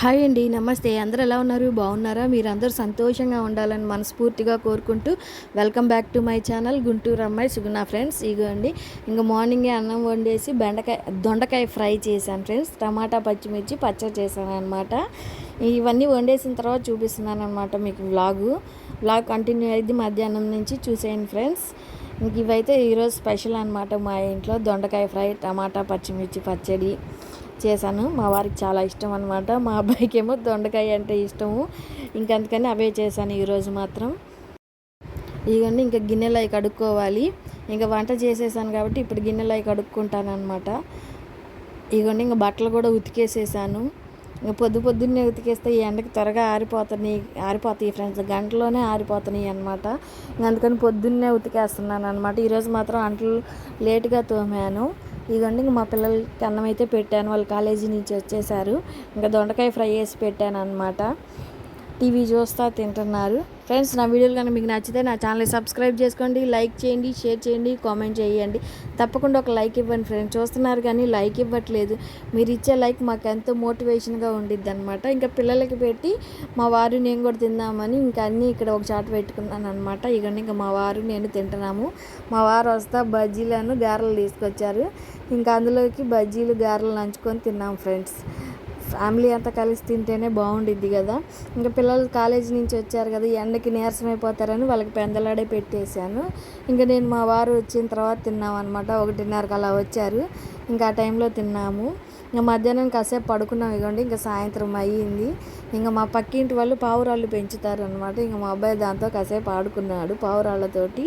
Hi అండి నమస్తే. అందరు ఎలా ఉన్నారు? బాగున్నారా? మీరు అందరూ సంతోషంగా ఉండాలని మనస్ఫూర్తిగా కోరుకుంటూ welcome back to my channel Guntur అమ్మాయి సుగుణ ఫ్రెండ్స్. ఇగోండి ఇంకా మార్నింగే అన్నం వండేసి బెండకాయ దొండకాయ ఫ్రై చేశాను ఫ్రెండ్స్. టమాటా పచ్చిమిర్చి పచ్చడి చేశాను అనమాట ఇవన్నీ వండేసిన తర్వాత చూపిస్తున్నాను అనమాట మీకు వ్లాగు. వ్లాగ్ కంటిన్యూ అయింది మధ్యాహ్నం నుంచి చూసేయండి ఫ్రెండ్స్. ఇంక ఇవైతే ఈరోజు స్పెషల్ అనమాట మా ఇంట్లో. దొండకాయ ఫ్రై టమాటా పచ్చిమిర్చి పచ్చడి. చేశాను. మా వారికి చాలా ఇష్టం అనమాట మా అబ్బాయికి ఏమో దొండకాయ అంటే ఇష్టము. ఇంకందుకని అవే చేశాను ఈరోజు మాత్రం. ఇవన్నీ ఇంకా గిన్నెలు అవి కడుక్కోవాలి. ఇంకా వంట చేసేసాను కాబట్టి ఇప్పుడు గిన్నెలు అవి కడుక్కుంటాను అనమాట ఇవన్నీ ఇంకా బట్టలు కూడా ఉతికేసేసాను. ఇంకా పొద్దు పొద్దున్నే ఉతికేస్తే ఈ ఎండకి త్వరగా ఆరిపోతున్నాయి ఆరిపోతాయి ఫ్రెండ్స్. గంటలోనే ఆరిపోతున్నాయి అనమాట అందుకని పొద్దున్నే ఉతికేస్తున్నాను అనమాట ఈరోజు మాత్రం అంటలు లేటుగా తోమాను. ఇదిగోండి ఇంక మా పిల్లలకి అన్నం అయితే పెట్టాను. వాళ్ళు కాలేజీ నుంచి వచ్చేసారు. ఇంకా దొండకాయ ఫ్రై చేసి పెట్టాను అనమాట టీవీ చూస్తా తింటున్నారు. ఫ్రెండ్స్ నా వీడియోలు కానీ మీకు నచ్చితే నా ఛానల్ సబ్స్క్రైబ్ చేసుకోండి లైక్ చేయండి షేర్ చేయండి కామెంట్ చేయండి. తప్పకుండా ఒక లైక్ ఇవ్వండి ఫ్రెండ్స్ చూస్తున్నారు కానీ లైక్ ఇవ్వట్లేదు. మీరు ఇచ్చే లైక్ మాకు ఎంతో మోటివేషన్గా ఉండిద్ది అనమాట ఇంకా పిల్లలకి పెట్టి మా వారు నేను కూడా తిందామని ఇంకా అన్నీ ఇక్కడ ఒక చాట పెట్టుకున్నాను అనమాట ఇక ఇంకా మా వారు నేను తింటున్నాము. మా వారు వస్తా బజ్జీలను గారెలు తీసుకొచ్చారు. ఇంకా అందులోకి బజ్జీలు గారెలు నంచుకొని తిన్నాం ఫ్రెండ్స్. ఫ్యామిలీ అంతా కలిసి తింటేనే బాగుండిద్ది కదా. ఇంకా పిల్లలు కాలేజీ నుంచి వచ్చారు కదా ఎండకి నీరసం అయిపోతారని వాళ్ళకి పెందలాడే పెట్టేశాను. ఇంకా నేను మా వారు వచ్చిన తర్వాత తిన్నాం అనమాట ఒకటిన్నరకు అలా వచ్చారు. ఇంకా ఆ టైంలో తిన్నాము. ఇంకా మధ్యాహ్నం కాసేపు పడుకున్నాం. ఇవ్వండి ఇంకా సాయంత్రం అయ్యింది. ఇంకా మా పక్కింటి వాళ్ళు పావురాళ్ళు పెంచుతారు అనమాట ఇంకా మా అబ్బాయి దాంతో కాసేపు ఆడుకున్నాడు పావురాళ్ళతోటి.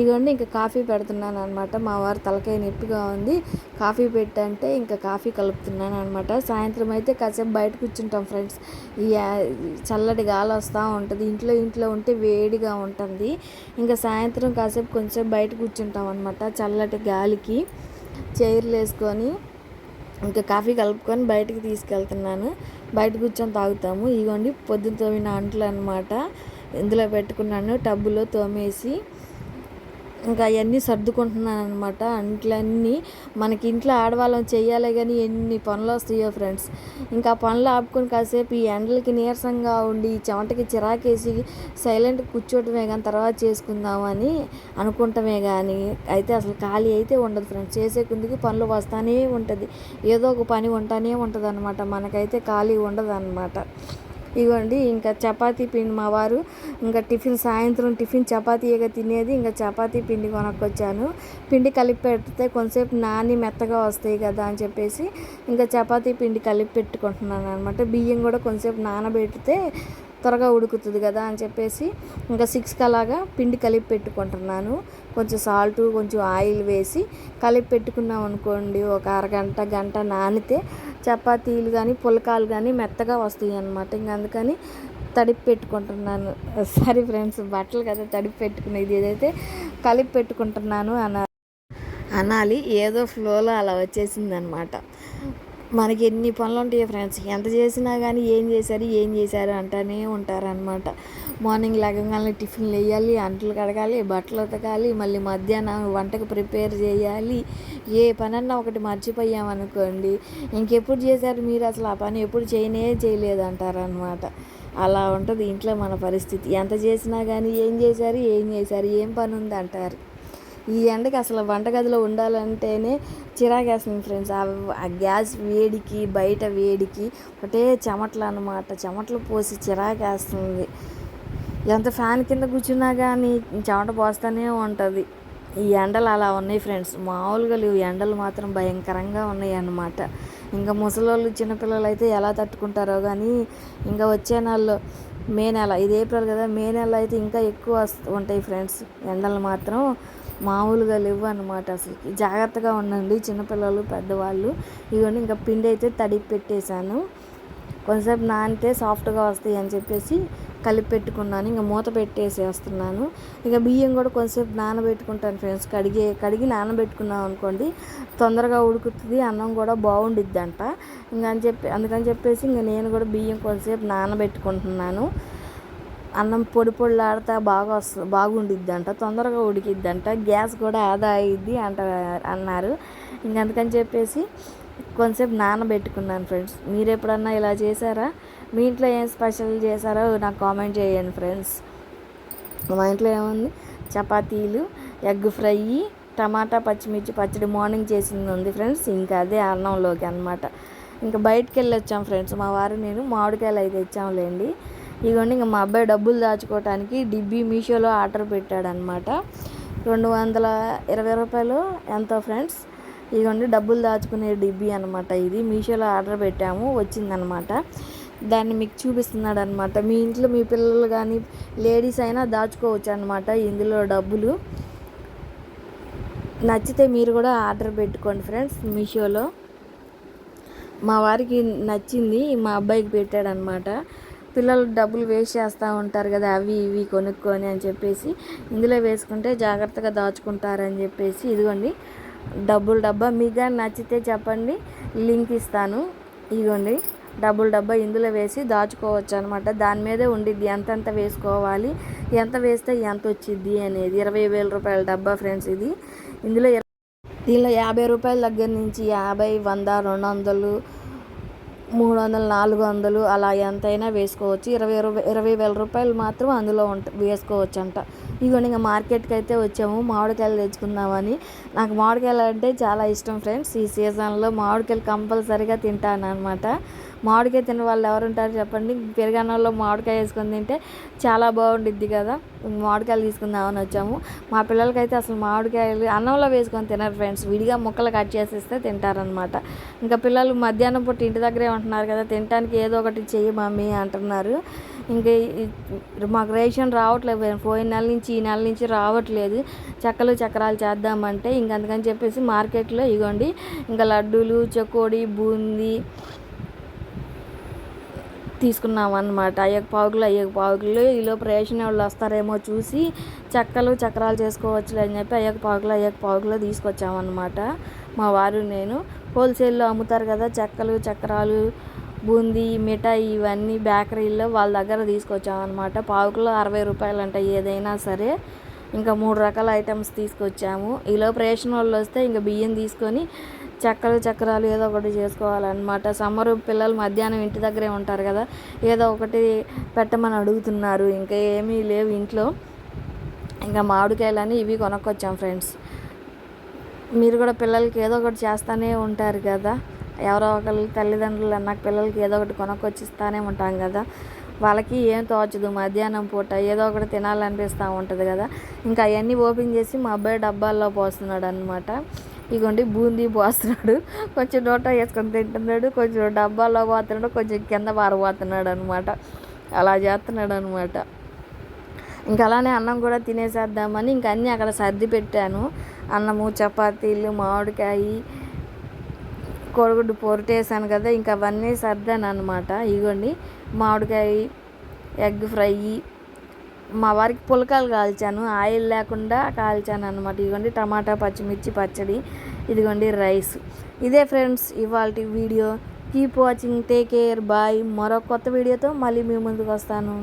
ఇగోండి ఇంకా కాఫీ పెడుతున్నాను అనమాట మా వారు తలకాయ నొప్పిగా ఉంది. కాఫీ పెట్టంటే ఇంకా కాఫీ కలుపుతున్నాను అనమాట సాయంత్రం అయితే కాసేపు బయట కూర్చుంటాం ఫ్రెండ్స్. ఈ చల్లటి గాలి వస్తూ ఉంటుంది. ఇంట్లో ఇంట్లో ఉంటే వేడిగా ఉంటుంది. ఇంకా సాయంత్రం కాసేపు కొంచెం బయట కూర్చుంటాం అనమాట చల్లటి గాలికి. చైర్లు వేసుకొని ఇంకా కాఫీ కలుపుకొని బయటికి తీసుకెళ్తున్నాను. బయట కూర్చొని తాగుతాము. ఇదిగోండి పొద్దున తోమిన అంట్లు అనమాట ఇందులో పెట్టుకున్నాను టబ్బులో తోమేసి. ఇంకా అవన్నీ సర్దుకుంటున్నాను అనమాట అంట్లన్నీ మనకి ఇంట్లో ఆడవాళ్ళం చేయాలి కానీ ఎన్ని పనులు వస్తాయో ఫ్రెండ్స్. ఇంకా పనులు ఆపుకొని కాసేపు ఈ ఎండలకి నీరసంగా ఉండి చెమటకి చిరాకేసి సైలెంట్ కూర్చోవటమే కానీ తర్వాత చేసుకుందామని అనుకుంటమే కానీ అయితే అసలు ఖాళీ అయితే ఉండదు ఫ్రెండ్స్. చేసే కుందికి పనులు వస్తానే ఉంటుంది. ఏదో ఒక పని ఉంటానే ఉంటుంది అనమాట మనకైతే ఖాళీ ఉండదు అనమాట ఇవ్వండి ఇంకా చపాతీ పిండి మా వారు ఇంకా టిఫిన్ సాయంత్రం టిఫిన్ చపాతీగా తినేది ఇంకా చపాతీ పిండి కొనక్కొచ్చాను. పిండి కలిపి పెడితే కొంతసేపు నాని మెత్తగా వస్తాయి కదా అని చెప్పేసి ఇంకా చపాతీ పిండి కలిపి పెట్టుకుంటున్నాను అనమాట బియ్యం కూడా కొంతసేపు నానబెడితే త్వరగా ఉడుకుతుంది కదా అని చెప్పేసి ఇంకా సిక్స్కి అలాగా పిండి కలిపి పెట్టుకుంటున్నాను. కొంచెం సాల్ట్ కొంచెం ఆయిల్ వేసి కలిపి పెట్టుకున్నాం అనుకోండి. ఒక అరగంట గంట నానితే చపాతీలు కానీ పులకాలు కానీ మెత్తగా వస్తాయి అనమాట ఇంక అందుకని తడిపి పెట్టుకుంటున్నాను. సారీ ఫ్రెండ్స్ బట్టలు కదా తడిపి పెట్టుకునేది ఏదైతే కలిపి పెట్టుకుంటున్నాను అన అనాలి. ఏదో ఫ్లోలో అలా వచ్చేసింది అనమాట మనకి ఎన్ని పనులు ఉంటాయి ఫ్రెండ్స్ ఎంత చేసినా కానీ ఏం చేశారు ఏం చేశారు అంటూనే ఉంటారనమాట మార్నింగ్ లగంగానే టిఫిన్లు వేయాలి అంట్లు కడగాలి బట్టలు ఉతకాలి మళ్ళీ మధ్యాహ్నం వంటకు ప్రిపేర్ చేయాలి. ఏ పనన్నా ఒకటి మర్చిపోయామనుకోండి ఇంకెప్పుడు చేశారు మీరు అసలు ఆ పని ఎప్పుడు చేయనే చేయలేదు అంటారనమాట అలా ఉంటుంది ఇంట్లో మన పరిస్థితి. ఎంత చేసినా కానీ ఏం చేశారు ఏం చేశారు ఏం పని ఉంది అంటారు ఈ ఎండకి అసలు వంటగదిలో ఉండాలంటేనే చిరాకేస్తుంది ఫ్రెండ్స్. ఆ గ్యాస్ వేడికి బయట వేడికి ఒకటే చెమటలు అనమాట చెమటలు పోసి చిరాకేస్తుంది. ఎంత ఫ్యాన్ కింద కూర్చున్నా కానీ చెమట పోస్తూనే ఉంటుంది. ఈ ఎండలు అలా ఉన్నాయి ఫ్రెండ్స్. మామూలుగా లేవు. ఎండలు మాత్రం భయంకరంగా ఉన్నాయి అన్నమాట. ఇంకా ముసలోళ్ళు చిన్నపిల్లలు అయితే ఎలా తట్టుకుంటారో కానీ ఇంకా వచ్చే నెలలో మే నెల ఇది ఏప్రిల్ కదా మే నెల అయితే ఇంకా ఎక్కువ ఉంటాయి ఫ్రెండ్స్. ఎండలు మాత్రం మామూలుగా లేవు అనమాట అసలు. జాగ్రత్తగా ఉండండి చిన్నపిల్లలు పెద్దవాళ్ళు. ఇవన్నీ ఇంకా పిండి అయితే తడిపి పెట్టేశాను. కొంతసేపు నానితే సాఫ్ట్గా వస్తాయి అని చెప్పేసి కలిపి పెట్టుకున్నాను ఇంకా మూత పెట్టేసేస్తున్నాను. ఇంకా బియ్యం కూడా కొంతసేపు నానబెట్టుకుంటాను ఫ్రెండ్స్. కడిగే కడిగి నానబెట్టుకున్నాం అనుకోండి తొందరగా ఉడుకుతుంది అన్నం కూడా బాగుండిద్ది అంట ఇంకా అని చెప్పి అందుకని చెప్పేసి ఇంకా నేను కూడా బియ్యం కొంతసేపు నానబెట్టుకుంటున్నాను. అన్నం పొడి పొడిలాడితే బాగా వస్తుంది బాగుండిద్ది అంట తొందరగా ఉడికిద్ది అంట గ్యాస్ కూడా ఆదా అయ్యిద్ది అంట అన్నారు. ఇంక అందుకని చెప్పేసి కొంతసేపు నానబెట్టుకున్నాను ఫ్రెండ్స్. మీరు ఎప్పుడన్నా ఇలా చేశారా? మీ ఇంట్లో ఏం స్పెషల్ చేశారో నాకు కామెంట్ చేయండి ఫ్రెండ్స్. మా ఇంట్లో ఏముంది? చపాతీలు ఎగ్ ఫ్రై టమాటా పచ్చిమిర్చి పచ్చడి మార్నింగ్ చేసింది ఉంది ఫ్రెండ్స్. ఇంకా అదే అన్నంలోకి అనమాట ఇంకా బయటికి వెళ్ళి వచ్చాం ఫ్రెండ్స్. మా వారు నేను మామిడికాయలు అయితే ఇచ్చాంలేండి ఇదిగోండి ఇంకా మా అబ్బాయి డబ్బులు దాచుకోవటానికి డిబ్బీ మీషోలో ఆర్డర్ పెట్టాడనమాట రెండు వందల ఇరవై రూపాయలు ఎంతో ఫ్రెండ్స్. ఇదిగోండి డబ్బులు దాచుకునే డిబ్బీ అనమాట ఇది. మీషోలో ఆర్డర్ పెట్టాము వచ్చిందనమాట దాన్ని మీకు చూపిస్తున్నాడు అనమాట మీ ఇంట్లో మీ పిల్లలు కానీ లేడీస్ అయినా దాచుకోవచ్చు అనమాట ఇందులో డబ్బులు. నచ్చితే మీరు కూడా ఆర్డర్ పెట్టుకోండి ఫ్రెండ్స్ మీషోలో. మా వారికి నచ్చింది మా అబ్బాయికి పెట్టాడనమాట. పిల్లలు డబ్బులు వేస్ట్ చేస్తూ ఉంటారు కదా అవి ఇవి కొనుక్కొని అని చెప్పేసి ఇందులో వేసుకుంటే జాగ్రత్తగా దాచుకుంటారని చెప్పేసి ఇదిగోండి. డబ్బులు డబ్బా మీకు కానీ నచ్చితే చెప్పండి లింక్ ఇస్తాను. ఇదిగోండి. డబ్బులు డబ్బా ఇందులో వేసి దాచుకోవచ్చు అనమాట దాని మీదే ఉండిద్ది. ఎంతెంత వేసుకోవాలి? ఎంత వేస్తే ఎంత వచ్చిద్ది అనేది. ఇరవై వేల రూపాయల డబ్బా ఫ్రెండ్స్ ఇది. ఇందులో దీనిలో యాభై రూపాయల దగ్గర నుంచి యాభై వంద రెండు వందలు మూడు వందలు నాలుగు వందలు అలా ఎంతైనా వేసుకోవచ్చు. ఇరవై రూపాయ ఇరవై వేల రూపాయలు మాత్రం అందులో ఉంట వేసుకోవచ్చు అంట ఇదిగోండి ఇంకా మార్కెట్కి అయితే వచ్చాము మామిడికాయలు తెచ్చుకుందామని. నాకు మామిడికాయలు అంటే చాలా ఇష్టం ఫ్రెండ్స్. ఈ సీజన్లో మామిడికాయలు కంపల్సరీగా తింటాను అనమాట మామిడికాయ తిన్న వాళ్ళు ఎవరు ఉంటారు చెప్పండి. పెరుగన్నంలో మామిడికాయ వేసుకొని తింటే చాలా బాగుండిద్ది కదా. మామిడికాయలు తీసుకుందామని వచ్చాము. మా పిల్లలకైతే అసలు మామిడికాయలు అన్నంలో వేసుకొని తినరు ఫ్రెండ్స్. విడిగా ముక్కలు కట్ చేసేస్తే తింటారనమాట ఇంకా పిల్లలు మధ్యాహ్నం పూట ఇంటి దగ్గరే ఉంటున్నారు కదా తినడానికి ఏదో ఒకటి చెయ్యి మమ్మీ అంటున్నారు. ఇంకా మాకు రేషన్ రావట్లేదు. పోయిన నెల నుంచి ఈ నెల నుంచి రావట్లేదు. చెక్కలు చక్రాలు చేద్దామంటే ఇంక అందుకని చెప్పేసి మార్కెట్లో ఇగోండి ఇంకా లడ్డూలు చకోడి బూందీ తీసుకున్నాం అనమాట అయ్యక పావుకులు అయ్యక పావుకులు. ఈలో రేషన్ వాళ్ళు వస్తారేమో చూసి చెక్కలు చక్రాలు చేసుకోవచ్చులే అని చెప్పి అయ్యక పావుకులు అయ్యక పావుకులు తీసుకొచ్చామన్నమాట. మా వారు నేను. హోల్సేల్లో అమ్ముతారు కదా చెక్కలు చక్రాలు బూందీ మిఠాయి ఇవన్నీ బేకరీల్లో వాళ్ళ దగ్గర తీసుకొచ్చామన్నమాట పావుకులో అరవై రూపాయలు అంట ఏదైనా సరే. ఇంకా మూడు రకాల ఐటమ్స్ తీసుకొచ్చాము. ఇలా రేషన్ వాళ్ళు వస్తే ఇంకా బియ్యం తీసుకొని చక్కలు చక్రాలు ఏదో ఒకటి చేసుకోవాలన్నమాట. సమ్మర్ పిల్లలు మధ్యాహ్నం ఇంటి దగ్గరే ఉంటారు కదా. ఏదో ఒకటి పెట్టమని అడుగుతున్నారు. ఇంకా ఏమీ లేవు ఇంట్లో. ఇంకా మామిడికాయలని ఇవి కొనుక్కొచ్చాం ఫ్రెండ్స్. మీరు కూడా పిల్లలకి ఏదో ఒకటి చేస్తూనే ఉంటారు కదా. ఎవరో ఒకరి తల్లిదండ్రులు అన్న పిల్లలకి ఏదో ఒకటి కొనుక్కొచ్చిస్తానే ఉంటాం కదా. వాళ్ళకి ఏం తోచదు మధ్యాహ్నం పూట ఏదో ఒకటి తినాలనిపిస్తూ ఉంటుంది కదా. ఇంకా అవన్నీ ఓపెన్ చేసి మా అబ్బాయి డబ్బాల్లో పోస్తున్నాడు అనమాట ఇగోండి బూందీ పోస్తున్నాడు. కొంచెం నోట వేసుకొని తింటున్నాడు కొంచెం డబ్బాల్లో పోతున్నాడు కొంచెం కింద పారబోతున్నాడు అనమాట అలా చేస్తున్నాడు అనమాట ఇంకా అలానే అన్నం కూడా తినేసేద్దామని ఇంకా అన్నీ అక్కడ సర్ది పెట్టాను. అన్నము చపాతీలు మామిడికాయ కోడిగుడ్డు పొరటేసాను కదా ఇంకా అవన్నీ సర్దాను అనమాట ఇగోండి మామిడికాయ ఎగ్ ఫ్రై మా వారికి పులకాలు కాల్చాను ఆయిల్ లేకుండా కాల్చాను అనమాట ఇదిగోండి టమాటా పచ్చిమిర్చి పచ్చడి ఇదిగోండి రైస్. ఇదే ఫ్రెండ్స్ ఇవాళ video. Keep watching take care bye. మరో కొత్త వీడియోతో మళ్ళీ మీ ముందుకు వస్తాను.